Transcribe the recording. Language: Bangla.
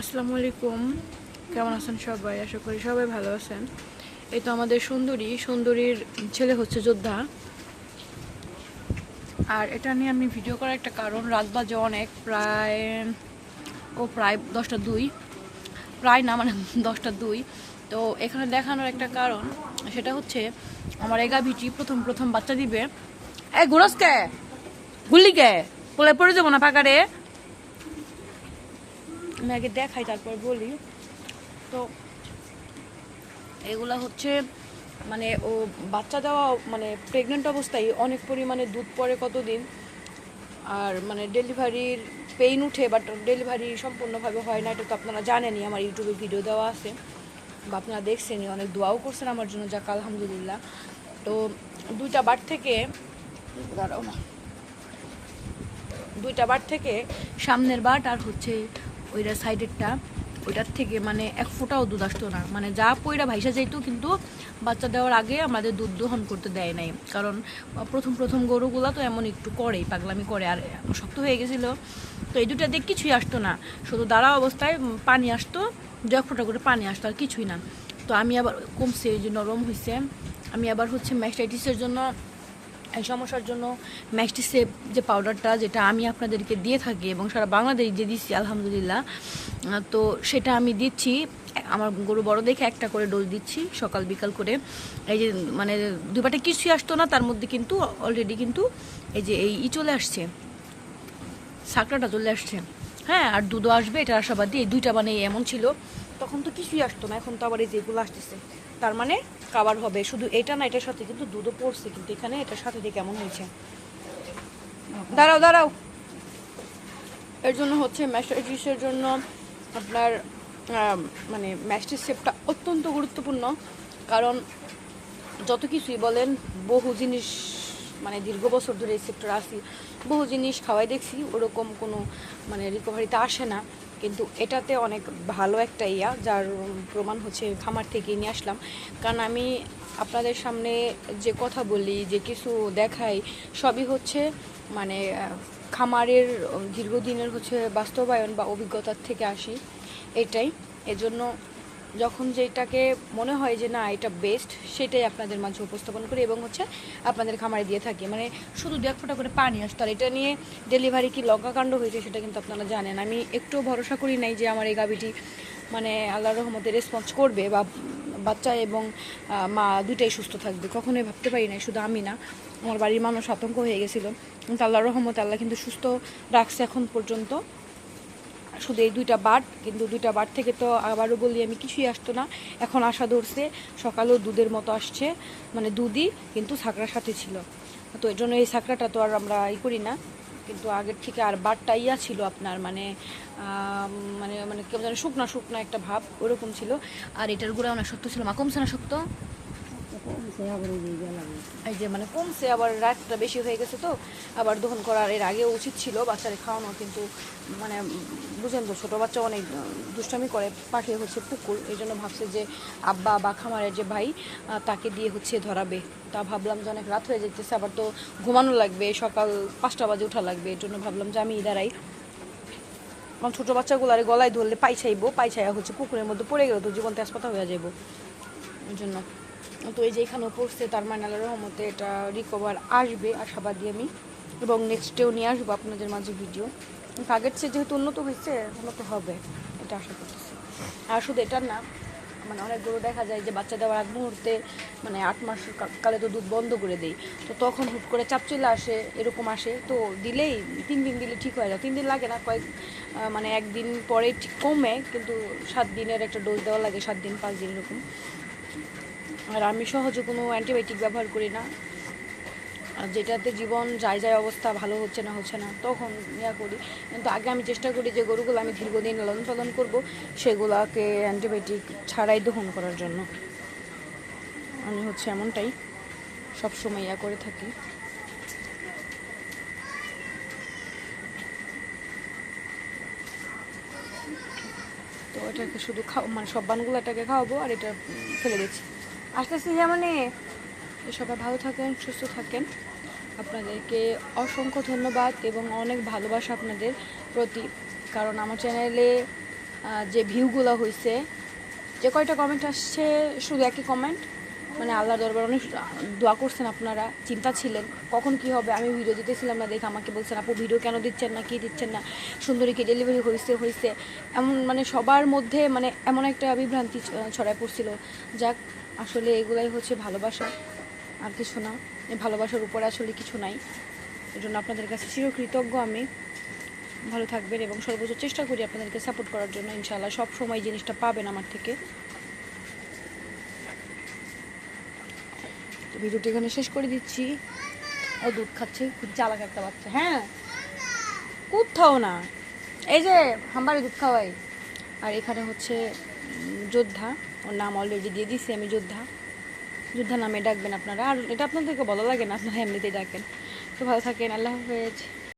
আসসালামু আলাইকুম কেমন আছেন সবাই? আশা করি সবাই ভালো আছেন। এই তো আমাদের সুন্দরী, সুন্দরীর ছেলে হচ্ছে যোদ্ধা। আর এটা নিয়ে আমি ভিডিও করার একটা কারণ, রাত বাজে অনেক, প্রায়, ও প্রায় দশটা দুই। প্রায় না মানে দশটা দুই। তো এখানে দেখানোর একটা কারণ, সেটা হচ্ছে আমার এগা ভিটি প্রথম প্রথম বাচ্চা দিবে। এ ঘুরস কে গুলি কে পড়ে যাব না পাকারে আমি আগে দেখাই, তারপর বলি। তো এগুলা হচ্ছে মানে ও বাচ্চা দেওয়া মানে প্রেগনেন্ট অবস্থায় অনেক পরিমাণে দুধ পড়ে কতদিন। আর মানে ডেলিভারির পেইন উঠে বাট ডেলিভারি সম্পূর্ণভাবে হয় না, এটা তো আপনারা জানেনই, আমার ইউটিউবে ভিডিও দেওয়া আছে। বা আপনারা দেখছেনই, অনেক দোয়াও করছেন আমার জন্য, যাক, আলহামদুলিল্লাহ। তো দুইটা বার থেকে, দাঁড়াও না। দুইটা বার থেকে সামনের বাট আর হচ্ছে ওইটা সাইডেরটা ওইটার থেকে মানে এক ফোঁটাও দুধ আসতো না। মানে যা পইরা ভাইসা যাইতো কিন্তু বাচ্চা দেওয়ার আগে আমাদের দুধ দোহন করতে দেয় নাই। কারণ প্রথম প্রথম গরুগুলা তো এমন একটু করেই পাগলামি করে, আর শক্ত হয়ে গেছিল। তো এই দুটাতে কিছুই আসতো না। শুধু দাঁড়া অবস্থায় পানি আসতো, দু এক ফোঁটা করে পানি আসতো, আর কিছুই না। তো আমি আবার কমছে ওই যে নরম হয়েছে আমি আবার হচ্ছে ম্যাস্টাইটিসের জন্য এই সমস্যার জন্য ম্যাস্টিসেপ যে পাউডারটা যেটা আমি আপনাদেরকে দিয়ে থাকি এবং সারা বাংলাদেশ যে দিচ্ছি, আলহামদুলিল্লাহ তো সেটা আমি দিচ্ছি। আমার গরু বড় দেখে একটা করে ডোজ দিচ্ছি সকাল বিকাল করে। এই যে মানে দুপাটে কিছুই আসতো না, তার মধ্যে কিন্তু অলরেডি কিন্তু এই যে এই ই চলে আসছে সাকরাটা চলে আসছে। হ্যাঁ আর দুধও আসবে, এটা আশাবাদী। এই দুইটা মানে এমন ছিল, তখন তো কিছুই আসতো না, এখন তো আবার এই যে এগুলো আসতেছে। তার মানে কাবার হবে। শুধু এটা না, এটার সাথে কিন্তু দুধও পড়ছে, কিন্তু এখানে এটার সাথে দিয়ে কেমন হয়েছে? দাঁড়াও দাঁড়াও। এর জন্য হচ্ছে ম্যাস্টাইটিসের জন্য আপনার মানে ম্যাস্টিস শেপটা অত্যন্ত গুরুত্বপূর্ণ। কারণ যত কিছুই বলেন, বহু জিনিস মানে দীর্ঘ বছর ধরে এই সেক্টর আসি বহু জিনিস খাওয়াই দেখছি, ওরকম কোনো মানে রিকভারিতে আসে না। কিন্তু এটাতে অনেক ভালো একটা ইয়া, যার প্রমাণ হচ্ছে খামার থেকে নিয়ে আসলাম। কারণ আমি আপনাদের সামনে যে কথা বলি, যে কিছু দেখাই, সবই হচ্ছে মানে খামারের দীর্ঘদিনের হচ্ছে বাস্তবায়ন বা অভিজ্ঞতার থেকে আসি। এটাই। এজন্য যখন যেটাকে মনে হয় যে না, এটা বেস্ট সেটাই আপনাদের মাঝে উপস্থাপন করি এবং হচ্ছে আপনাদের খামারে দিয়ে থাকি। মানে শুধু দু এক ফোঁটা করে পানি আসতো, আর এটা নিয়ে ডেলিভারি কি লঙ্কাকাণ্ড হয়েছে সেটা কিন্তু আপনারা জানেন। আমি একটু ভরসা করি নাই যে আমার এই গাভিটি মানে আল্লাহর রহমতে রেসপন্স করবে, বা বাচ্চা এবং মা দুইটাই সুস্থ থাকবে। কখনোই ভাবতে পারি নাই, শুধু আমি না, আমার বাড়ির মানুষ আতঙ্ক হয়ে গেছিল। কিন্তু আল্লাহর রহমত আল্লাহ কিন্তু সুস্থ রাখছে এখন পর্যন্ত। শুধু এই দুইটা বাট, কিন্তু দুইটা বাট থেকে তো আবারও বলি আমি কিছুই আসতো না। এখন আশা ধরছে, সকালেও দুধের মতো আসছে মানে দুধই কিন্তু ছাকড়ার সাথে ছিল। তো এই জন্য এই ছাকড়াটা তো আর আমরা ই করি না। কিন্তু আগের থেকে আর বাটটা ইয়া ছিল আপনার মানে মানে মানে কেমন যেন শুকনা শুকনা একটা ভাব, ওরকম ছিল। আর এটার গুঁড়া অনেক শক্ত ছিল। মা কমছে না শক্ত? এই যে মানে কমছে, আবার রাতটা বেশি হয়ে গেছে তো, আবার দহন করার এর আগে উচিত ছিল, বাচ্চারে খাওয়ানো, কিন্তু মানে বুঝেন তো, ছোটো বাচ্চা অনেক দুষ্টামি করে পাঠিয়ে হচ্ছে পুকুর, এই জন্য ভাবছে যে আব্বা বা খামারের যে ভাই তাকে দিয়ে হচ্ছে ধরাবে। তা ভাবলাম যে অনেক রাত হয়ে যেতেছে আবার তো ঘুমানো লাগবে, সকাল পাঁচটা বাজে ওঠা লাগবে এর জন্য ভাবলাম যে আমি দাঁড়াই। কারণ ছোটো বাচ্চাগুলো আর গলায় ধরলে পাই চাইব পাই চাইয়া হচ্ছে পুকুরের মধ্যে পড়ে গেলে তো জীবন তেজপাতা হয়ে যাব ওই জন্য তো এই যে এখানেও পড়ছে, তার মানে আল্লাহর রহমতে এটা রিকভার আসবে, আশাবাদী আমি। এবং নেক্সট ডেও নিয়ে আসব আপনাদের মাঝে ভিডিও আগের চেয়ে যেহেতু উন্নত হয়েছে, উন্নত হবে, এটা আশা করতেছি। আর শুধু এটা না মানে অনেক গরু দেখা যায় যে বাচ্চা দেওয়ার আগ মুহূর্তে মানে আট মাস কালে তো দুধ বন্ধ করে দেই। তো তখন হুট করে চাপ চলে আসে, এরকম আসে। তো দিলেই, তিন দিন দিলে ঠিক হয়ে যায়। তিন দিন লাগে না, কয়েক মানে একদিন পরে ঠিক কমে, কিন্তু সাত দিনের একটা ডোজ দেওয়া লাগে, সাত দিন, পাঁচ দিন এরকম। আর আমি সহজে কোনো অ্যান্টিবায়োটিক ব্যবহার করি না। আর যেটাতে জীবন যায় যায় অবস্থা ভালো হচ্ছে না হচ্ছে না, তখন ইয়া করি। কিন্তু আগে আমি চেষ্টা করি যে গরুগুলো আমি দীর্ঘদিন লালন পালন করব, সেগুলোকে অ্যান্টিবায়োটিক ছাড়াই দহন করার জন্য। আমি হচ্ছে এমনটাই সবসময় ইয়া করে থাকি। তো এটাকে শুধু খাও মানে সব বানগুলো এটাকে খাওয়াবো আর এটা ফেলে দিচ্ছি। আস্তে আস্তে যেমন সবাই ভালো থাকেন, সুস্থ থাকেন। আপনাদেরকে অসংখ্য ধন্যবাদ এবং অনেক ভালোবাসা আপনাদের প্রতি। কারণ আমার চ্যানেলে যে ভিউগুলো হয়েছে যে কয়টা কমেন্ট আসছে, শুধু একই কমেন্ট মানে আল্লাহ দরবার অনেক দোয়া করছেন আপনারা, চিন্তা ছিলেন, কখন কি হবে? আমি ভিডিও দিতেছিলাম না, দেখে আমাকে বলছেন, আপু ভিডিও কেন দিচ্ছেন না? কি দিচ্ছেন না? সুন্দরী কি ডেলিভারি হয়েছে হয়েছে এমন মানে সবার মধ্যে মানে এমন একটা বিভ্রান্তি ছড়ায় পড়ছিল। যাক, আসলে এগুলাই হচ্ছে ভালোবাসা। আর কিছু না ভালোবাসার উপরে আসলে কিছু নাই। এর জন্য আপনাদের কাছে চিরকৃতজ্ঞ আমি। ভালো থাকবেন এবং সর্বোচ্চ চেষ্টা করি আপনাদেরকে সাপোর্ট করার জন্য। ইনশাআল্লাহ সব সময় জিনিসটা পাবেন আমার থেকে। ভিডিওটি এখানে শেষ করে দিচ্ছি। ও দুধ খাচ্ছে, খুব চালাক একটা বাচ্চা হ্যাঁ? কোথাও না। এই যে, হাম্বারে দুধ খাওয়াই। আর এখানে হচ্ছে যোদ্ধা। ওর নাম অলরেডি দিয়ে দিছি আমি, যোদ্ধা। যোদ্ধা নামে ডাকবেন আপনারা। আর এটা আপনাদেরকে বলা লাগে না, আপনারা এমনিতেই ডাকেন। তো ভালো থাকেন, আল্লাহ হাফেজ।